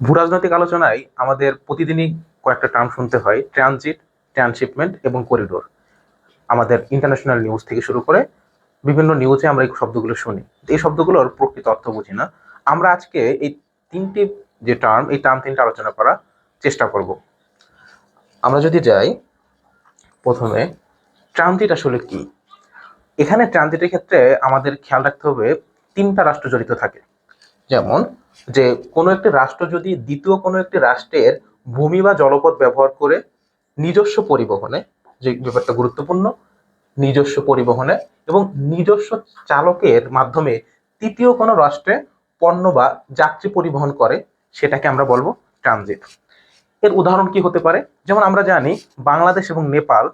ভূরাজনৈতিক আলোচনায় আমাদের প্রতিদিনই কয়েকটা টার্ম শুনতে হয়, ট্রানজিট ট্রান্সশিপমেন্ট এবং করিডোর। আমাদের ইন্টারন্যাশনাল নিউজ থেকে শুরু করে বিভিন্ন নিউজে আমরা এই শব্দগুলো শুনি। এই শব্দগুলোর প্রকৃত অর্থ বুঝি না। আমরা আজকে এই তিনটি যে টার্ম, এই টার্ম তিনটা আলোচনা করার চেষ্টা করব। আমরা যদি যাই, প্রথমে ট্রানজিট আসলে কি? এখানে ট্রানজিটের ক্ষেত্রে আমাদের খেয়াল রাখতে হবে তিনটা রাষ্ট্র জড়িত থাকে। যেমন যে কোনো একটি রাষ্ট্র যদি দ্বিতীয় কোনো একটি রাষ্ট্রের ভূমি বা জলপথ ব্যবহার করে নিজস্ব পরিবহনে, যে ব্যাপারটা গুরুত্বপূর্ণ, নিজস্ব পরিবহনে এবং নিজস্ব চালকের মাধ্যমে তৃতীয় কোনো রাষ্ট্রে পণ্য বা যাত্রী পরিবহন করে, সেটাকে আমরা বলব ট্রানজিট। এর উদাহরণ কি হতে পারে? যেমন আমরা জানি বাংলাদেশ এবং নেপাল,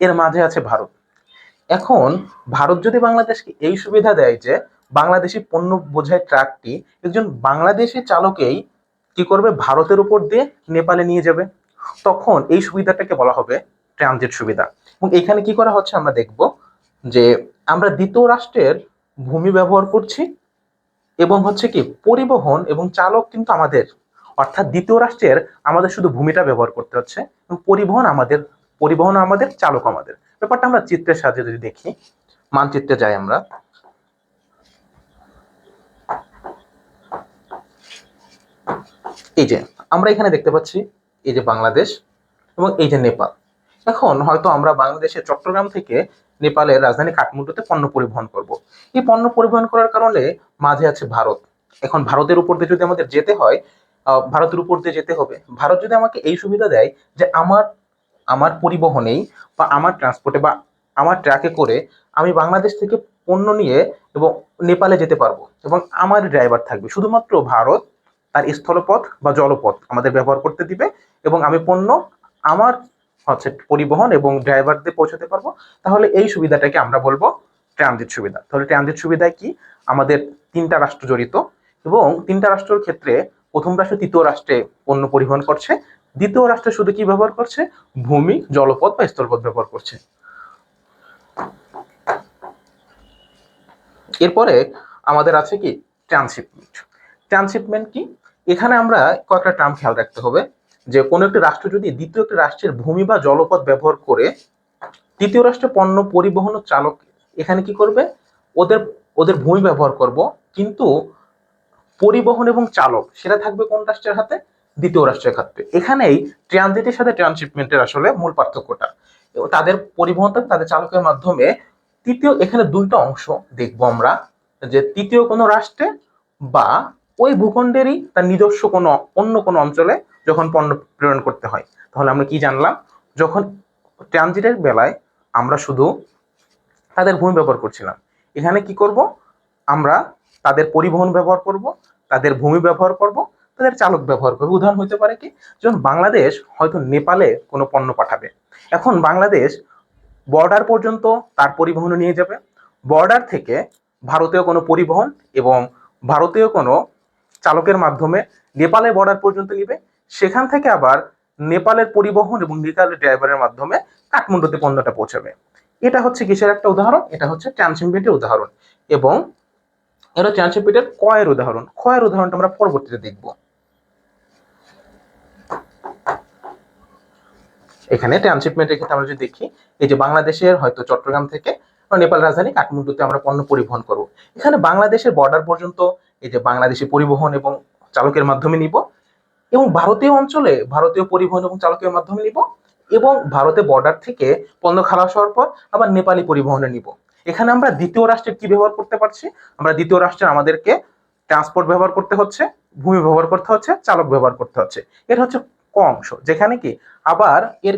এর মাঝে আছে ভারত। এখন ভারত যদি বাংলাদেশকে এই সুবিধা দেয় যে বাংলাদেশি পণ্য বোঝাই ট্রাকটি একজন বাংলাদেশি চালকেই কি করবে? ভারতের উপর দিয়ে নেপালে নিয়ে যাবে। তখন এই সুবিধাটাকে বলা হবে ট্রানজিট সুবিধা। এবং এখানে কি করা হচ্ছে আমরা দেখব যে আমরা দ্বিতীয় রাষ্ট্রের ভূমি ব্যবহার করছি এবং হচ্ছে কি পরিবহন এবং চালক কিন্তু আমাদের, অর্থাৎ দ্বিতীয় রাষ্ট্রের আমাদের শুধু ভূমিটা ব্যবহার করতে হচ্ছে এবং পরিবহন আমাদের পরিবহন আমাদের, চালক আমাদের। ব্যাপারটা আমরা চিত্রের সাহায্যে যদি দেখি, মানচিত্রে যাই আমরা। এই যে, আমরা এখানে দেখতে পাচ্ছি এই যে বাংলাদেশ এবং এই যে নেপাল। এখন হয়তো আমরা বাংলাদেশের চট্টগ্রাম থেকে নেপালের রাজধানী কাঠমান্ডুতে পণ্য পরিবহন করব। এই পণ্য পরিবহন করার কারণে মাঝে আছে ভারত। এখন ভারতের উপর দিয়ে যদি আমাদের যেতে হয় ভারতের উপর দিয়ে যেতে হবে। ভারত যদি আমাকে এই সুবিধা দেয় যে আমার আমার পরিবহনেই বা আমার ট্রান্সপোর্টে বা আমার ট্রাকে করে আমি বাংলাদেশ থেকে পণ্য নিয়ে এবং নেপালে যেতে পারব এবং আমার ড্রাইভার থাকবে। শুধুমাত্র ভারত তার স্থলপথ বা জলপথ আমাদের ব্যবহার করতে দিবে এবং আমি পণ্য আমার হচ্ছে পরিবহন এবং ড্রাইভারদের পৌঁছাতে পারব। তাহলে এই সুবিধাটাকে আমরা বলব ট্রানজিট সুবিধা। তাহলে ট্রানজিট সুবিধায় কি? আমাদের তিনটা রাষ্ট্র জড়িত এবং তিনটা রাষ্ট্রের ক্ষেত্রে প্রথম রাষ্ট্র, তৃতীয় রাষ্ট্রে পণ্য পরিবহন করছে। দ্বিতীয় রাষ্ট্র শুধু কি ব্যবহার করছে? ভূমি, জলপথ বা স্থলপথ ব্যবহার করছে। এরপরে আমাদের আছে কি? ট্রান্সশিপমেন্ট ট্রান্সশিপমেন্ট কি? এখানে আমরা কয়েকটা টার্ম খেয়াল রাখতে হবে। যে কোনো একটি রাষ্ট্র যদি দ্বিতীয় একটি রাষ্ট্রের ভূমি বা জলপথ ব্যবহার করে, তৃতীয় রাষ্ট্রে পণ্য পরিবহন ও চালক এখানে কি করবে? ওদের ওদের ভূমি ব্যবহার করব। কিন্তু পরিবহন এবং চালক, সেটা থাকবে কোন রাষ্ট্রের হাতে? দ্বিতীয় রাষ্ট্রের হাতে এখানেই ট্রানজিটের সাথে ট্রান্সশিপমেন্টের আসলে মূল পার্থক্যটা। তাদের পরিবহন থাকবে তাদের চালকের মাধ্যমে তৃতীয়, এখানে দুইটা অংশ দেখব আমরা। যে তৃতীয় কোনো রাষ্ট্রে বা ওই ভূখণ্ডেরই তার নিজস্ব কোনো অন্য কোনো অঞ্চলে যখন পণ্য প্রেরণ করতে হয়। তাহলে আমরা কি জানলাম? যখন ট্রানজিটের বেলায় আমরা শুধু তাদের ভূমি ব্যবহার করছিলাম। এখানে কি করব? আমরা তাদের পরিবহন ব্যবহার করব, তাদের ভূমি ব্যবহার করব, তাদের চালক ব্যবহার করব। উদাহরণ হতে পারে কি? যেমন বাংলাদেশ হয়তো নেপালে কোনো পণ্য পাঠাবে, এখন বাংলাদেশ বর্ডার পর্যন্ত তার পরিবহন নিয়ে যাবে। বর্ডার থেকে ভারতীয় কোনো পরিবহন এবং ভারতীয় কোনো চালকের মাধ্যমে নেপালের বর্ডার পর্যন্ত নিবে। সেখান থেকে আবার নেপালের পরিবহন এবং নেপালের ড্রাইভারের মাধ্যমে কাঠমান্ডুতে পণ্যটা পৌঁছাবে। এটা হচ্ছে কিসের একটা উদাহরণ? এটা হচ্ছে ট্রান্সশিপমেন্টের উদাহরণ। এবং এটা ট্রান্সশিপমেন্টের কয়ের উদাহরণ। ক্ষয়ের উদাহরণটা আমরা পরবর্তীতে দেখব। এখানে ট্রান্সশিপমেন্টের ক্ষেত্রে আমরা যদি দেখি, এই যে বাংলাদেশের হয়তো চট্টগ্রাম থেকে নেপাল রাজধানী কাঠমান্ডুতে আমরা পণ্য পরিবহন করব। এখানে বাংলাদেশের বর্ডার পর্যন্ত এই যে বাংলাদেশি পরিবহন এবং চালকের মাধ্যমে নিব এবং ভারতীয় অঞ্চলে ভারতীয় পরিবহন এবং চালকের মাধ্যমে নিব এবং ভারতে বর্ডার থেকে পণ্য খালাস হওয়ার পর আবার নেপালি পরিবহনে নিব। এখানে আমরা দ্বিতীয় রাষ্ট্রের কি ব্যবহার করতে পারছি? আমরা দ্বিতীয় রাষ্ট্রের আমাদেরকে ট্রান্সপোর্ট ব্যবহার করতে হচ্ছে, ভূমি ব্যবহার করতে হচ্ছে, চালক ব্যবহার করতে হচ্ছে। এটা হচ্ছে ক অংশ, যেখানে কি আবার এর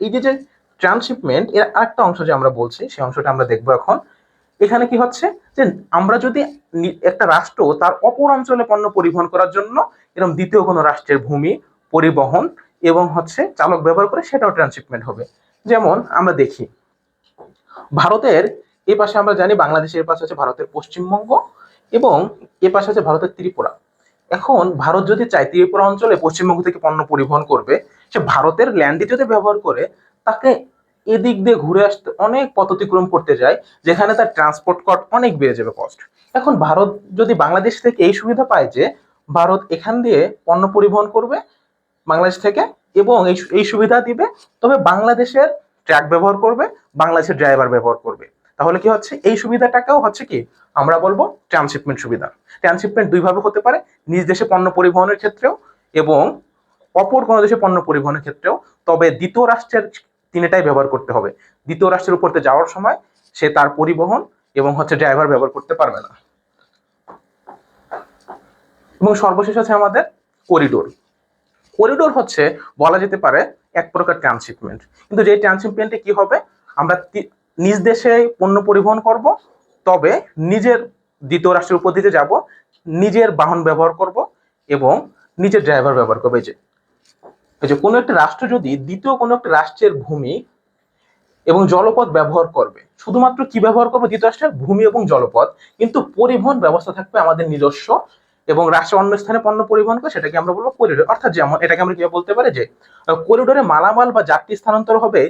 এই যে যে ট্রান্সশিপমেন্ট এর আরেকটা অংশ যে আমরা বলছি, সেই অংশটা আমরা দেখব এখন। এখানে কি হচ্ছে? যে আমরা যদি একটা রাষ্ট্র তার অপর অঞ্চলে পণ্য পরিবহন করার জন্য এরকম দ্বিতীয় কোনো রাষ্ট্রের ভূমি, পরিবহন এবং হচ্ছে চালক ব্যবহার করে সেটাও ট্রান্সশিপমেন্ট হবে। যেমন আমরা দেখি, ভারতের এই পাশে আমরা জানি বাংলাদেশের পাশে আছে ভারতের পশ্চিমবঙ্গ এবং এ পাশে আছে ভারতের ত্রিপুরা। এখন ভারত যদি চায় ত্রিপুরা অঞ্চলে পশ্চিমবঙ্গ থেকে পণ্য পরিবহন করবে, সে ভারতের ল্যান্ডে যদি ব্যবহার করে, তাকে এদিক দিয়ে ঘুরে আসতে অনেক পথ অতিক্রম করতে যায়, যেখানে তার ট্রান্সপোর্ট কস্ট অনেক বেড়ে যাবে কস্ট এখন ভারত যদি বাংলাদেশ থেকে এই সুবিধা পায় যে ভারত এখান দিয়ে পণ্য পরিবহন করবে বাংলাদেশ থেকে এবং এই এই সুবিধা দিবে, তবে বাংলাদেশের ট্র্যাক ব্যবহার করবে, বাংলাদেশের ড্রাইভার ব্যবহার করবে। তাহলে কি হচ্ছে? এই সুবিধাটাকেও হচ্ছে কি? আমরা বলব ট্রান্সশিপমেন্ট সুবিধা। ট্রান্সশিপমেন্ট দুইভাবে হতে পারে, নিজ দেশে পণ্য পরিবহনের ক্ষেত্রেও এবং অপর কোনো দেশে পণ্য পরিবহনের ক্ষেত্রেও, তবে দ্বিতীয় রাষ্ট্রের তিনটাই ব্যবহার করতে হবে। দ্বিতীয় রাষ্ট্রের উপরতে যাওয়ার সময় সে তার পরিবহন এবং হচ্ছে ড্রাইভার ব্যবহার করতে পারবে না। এবং সর্বশেষ আছে আমাদের করিডোর করিডোর হচ্ছে বলা যেতে পারে এক প্রকার ট্রান্সশিপমেন্ট কিন্তু যে ট্রান্সশিপমেন্টে কি হবে? আমরা নিজ দেশে পণ্য পরিবহন করব, তবে নিজের দ্বিতীয় রাষ্ট্রের উপর দিতে যাব, নিজের বাহন ব্যবহার করব এবং নিজের ড্রাইভার ব্যবহার করবে। যে যে কোনো একটা রাষ্ট্র যদি দ্বিতীয় কোনো একটা রাষ্ট্রের ভূমি এবং জলপথ ব্যবহার করবে, শুধুমাত্র কি ব্যবহার করবে দ্বিতীয় রাষ্ট্রের? ভূমি এবং জলপথ। কিন্তু পরিবহন ব্যবস্থা থাকবে আমাদের নিজস্ব এবং রাষ্ট্রের অন্য স্থানে পণ্য পরিবহন করে সেটাকে আমরা বলব করিডোর অর্থাৎ যেমন এটাকে আমরা কীভাবে বলতে পারি যে করিডোরে মালামাল বা যাত্রী স্থানান্তর হবে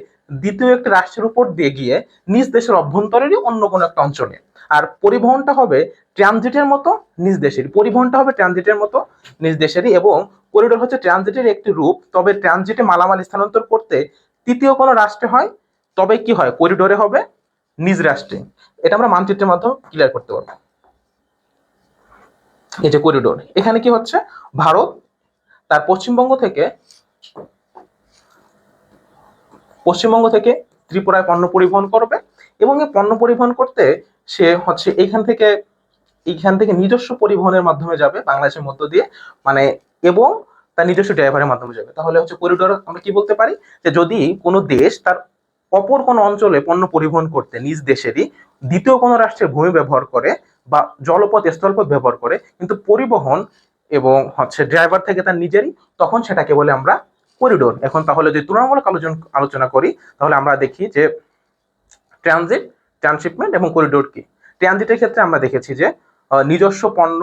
দ্বিতীয় একটি রাষ্ট্রের উপর দিয়ে গিয়ে নিজ দেশের অভ্যন্তরেরই অন্য কোনো একটা অঞ্চলে আর পরিবহনটা হবে ট্রানজিটের মতো নিজ দেশের পরিবহনটা হবে ট্রানজিটের মতো নিজ দেশেরই এবং করিডোর হচ্ছে ট্রানজিটের একটি রূপ, তবে ট্রানজিটে মালামাল স্থানান্তর করতে তৃতীয় কোনো রাষ্ট্রে হয়? তবে কি হয়? করিডোরে হবে, নিজ রাষ্ট্রে। এটা আমরা মানচিত্রের মাধ্যমে ক্লিয়ার করতে পারব। এই যে করিডোর এখানে কি হচ্ছে? ভারত, তার পশ্চিমবঙ্গ থেকে পশ্চিমবঙ্গ থেকে ত্রিপুরায় পণ্য পরিবহন করবে এবং এই পণ্য পরিবহন করতে সে হচ্ছে এইখান থেকে এইখান থেকে নিজস্ব পরিবহনের মাধ্যমে যাবে বাংলাদেশের মধ্য দিয়ে। মানে এবং তার নিজস্ব ড্রাইভারের মাধ্যমে যাবে। তাহলে হচ্ছে করিডোর আমরা কি বলতে পারি? যে যদি কোনো দেশ তার অপর কোনো অঞ্চলে পণ্য পরিবহন করতে নিজ দেশেরই দ্বিতীয় কোনো রাষ্ট্রের ভূমি ব্যবহার করে বা জলপথ, স্থলপথ ব্যবহার করে, কিন্তু পরিবহন এবং হচ্ছে ড্রাইভার থেকে তার নিজেরই, তখন সেটাকে বলে আমরা করিডোর এখন তাহলে যদি তুলনামূলক আলোচনা আলোচনা করি, তাহলে আমরা দেখি যে ট্রানজিট ট্রান্সশিপমেন্ট এবং করিডোর কি। ট্রানজিটের ক্ষেত্রে আমরা দেখেছি যে নিজস্ব পণ্য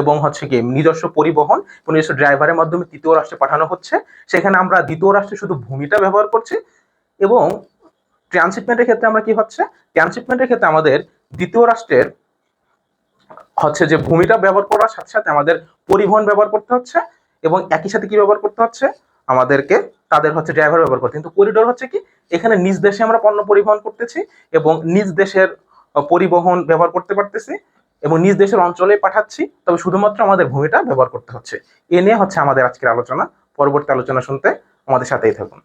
এবং হচ্ছে কি নিজস্ব পরিবহন এবং নিজস্ব ড্রাইভারের মাধ্যমে তৃতীয় রাষ্ট্রে পাঠানো হচ্ছে। সেখানে আমরা দ্বিতীয় রাষ্ট্রে শুধু ভূমিটা ব্যবহার করছি এবং ট্রান্সশিপমেন্টের ক্ষেত্রে আমরা কি হচ্ছে? ট্রান্সশিপমেন্টের ক্ষেত্রে আমাদের দ্বিতীয় রাষ্ট্রের হচ্ছে যে ভূমিটা ব্যবহার করার সাথে সাথে আমাদের পরিবহন ব্যবহার করতে হচ্ছে এবং একই সাথে কি ব্যবহার করতে হচ্ছে? আমাদেরকে তাদের হচ্ছে ড্রাইভার ব্যবহার করতে কিন্তু করিডোর হচ্ছে কি? এখানে নিজ দেশে আমরা পণ্য পরিবহন করতেছি এবং নিজ দেশের পরিবহন ব্যবহার করতে পারতেছি। এবং নিজ দেশের অঞ্চলে পাঠাচ্ছি, তবে শুধুমাত্র আমাদের ভূমিটা ব্যবহার করতে হচ্ছে। এ নিয়ে হচ্ছে আমাদের আজকের আলোচনা। পরবর্তী আলোচনা শুনতে আমাদের সাথেই থাকুন।